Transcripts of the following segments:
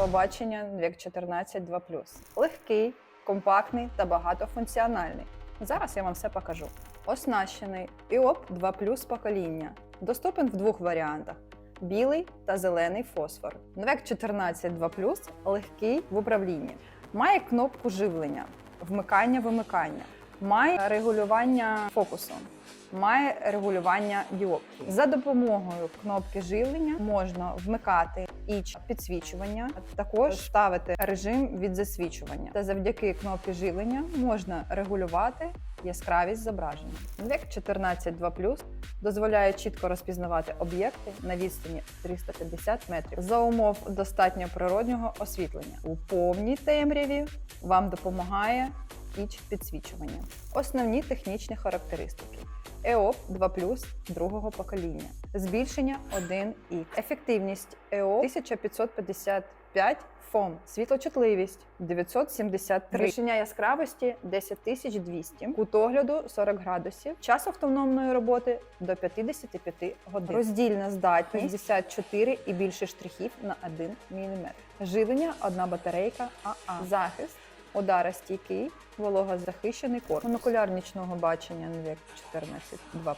технічного бачення NVEC 14 2+. Легкий, компактний та багатофункціональний. Зараз я вам все покажу. Оснащений IOP 2 покоління. Доступен в двох варіантах: білий та зелений фосфор. NVEC 14 2 легкий в управлінні. Має кнопку живлення, вмикання-вимикання, має регулювання фокусу, має регулювання діоптрії. За допомогою кнопки живлення можна вмикати і підсвічування, також ставити режим від засвічування. Та завдяки кнопці живлення можна регулювати яскравість зображення. NVEC 14 2 дозволяє чітко розпізнавати об'єкти на відстані 350 метрів за умов достатньо природнього освітлення. У повній темряві вам допомагає піч підсвічування. Основні технічні характеристики. EOP 2 другого покоління. Збільшення 1 і Ефективність EOP 1555 ФОМ. Світлочутливість 973. Збільшення яскравості 10200. Кут огляду 40 градусів. Час автономної роботи до 55 годин. Роздільна здатність 64 і більше штрихів на 1 мм. Живлення одна батарейка АА. Захист ударостійкий, вологозахищений корпус. Монокуляр нічного бачення NVEC 14 2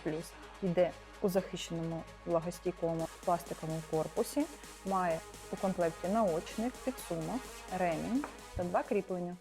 йде у захищеному влагостійкому пластиковому корпусі, має у комплекті наочник, підсумок, ремінь та два кріплення.